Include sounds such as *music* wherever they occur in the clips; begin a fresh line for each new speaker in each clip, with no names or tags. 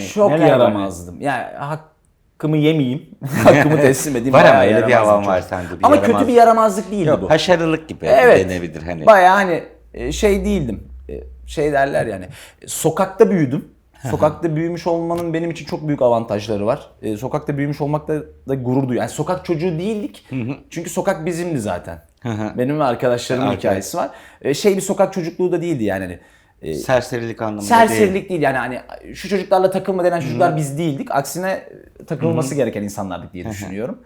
Çok
Neler
yaramazdım. Yani hakkımı yemeyeyim. *laughs* hakkımı teslim edeyim.
Var ama
Bayağı
öyle bir
yaramazdım
havan
çok.
var sende. Bir
Ama
yaramaz-
kötü bir yaramazlık değildi bu.
haşarılık gibi
Evet.
denebilir hani.
Bayağı hani e, şey değildim. E, Şey derler yani. e, Sokakta büyüdüm. Sokakta büyümüş olmanın benim için çok büyük avantajları var. E, Sokakta büyümüş olmakta da gurur duyuyorum. Yani sokak çocuğu değildik. Çünkü sokak bizimdi zaten. Benim ve arkadaşlarımın
Arkadaş.
hikayesi var. E, Şey bir sokak çocukluğu da değildi yani. Hani, e,
Serserilik anlamında
Serserilik
değil.
değil. yani hani şu çocuklarla takılma denen çocuklar biz değildik. Aksine e, takılması gereken insanlardık diye düşünüyorum.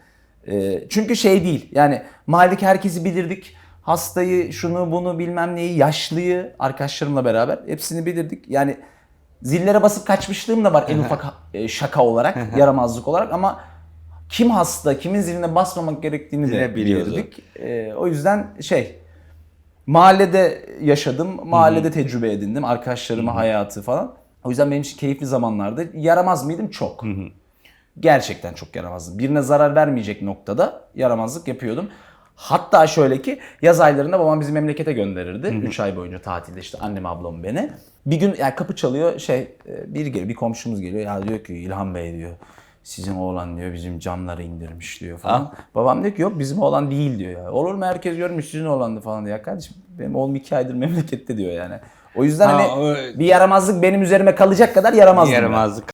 Ee, çünkü şey değil yani mahalledeki herkesi bilirdik. Hastayı, şunu bunu bilmem neyi, yaşlıyı arkadaşlarımla beraber hepsini bilirdik. Yani zillere basıp kaçmışlığım da var en ufak e, şaka olarak, yaramazlık olarak ama kim hasta, kimin ziline basmamak gerektiğini de
Yine biliyordu.
bilirdik. Ee, o yüzden şey Mahallede yaşadım, mahallede tecrübe edindim. Arkadaşlarıma hayatı falan. O yüzden benim için keyifli zamanlardı. Yaramaz mıydım? Çok. Gerçekten çok yaramazdım. Birine zarar vermeyecek noktada yaramazlık yapıyordum. Hatta şöyle ki yaz aylarında babam bizi memlekete gönderirdi. 3 ay boyunca tatilde işte annem ablam beni. Bir gün yani kapı çalıyor şey e, bir geliyor bir komşumuz geliyor ya diyor ki İlhan Bey diyor sizin oğlan diyor bizim camları indirmiş diyor falan. Babam diyor ki yok bizim oğlan değil diyor ya. Olur mu herkes görmüş sizin oğlandı falan diyor. Ya kardeşim benim oğlum iki aydır memlekette diyor yani. O yüzden
Ha,
hani
o-
bir yaramazlık benim üzerime kalacak kadar yaramazdım. ben.
Yaramazlık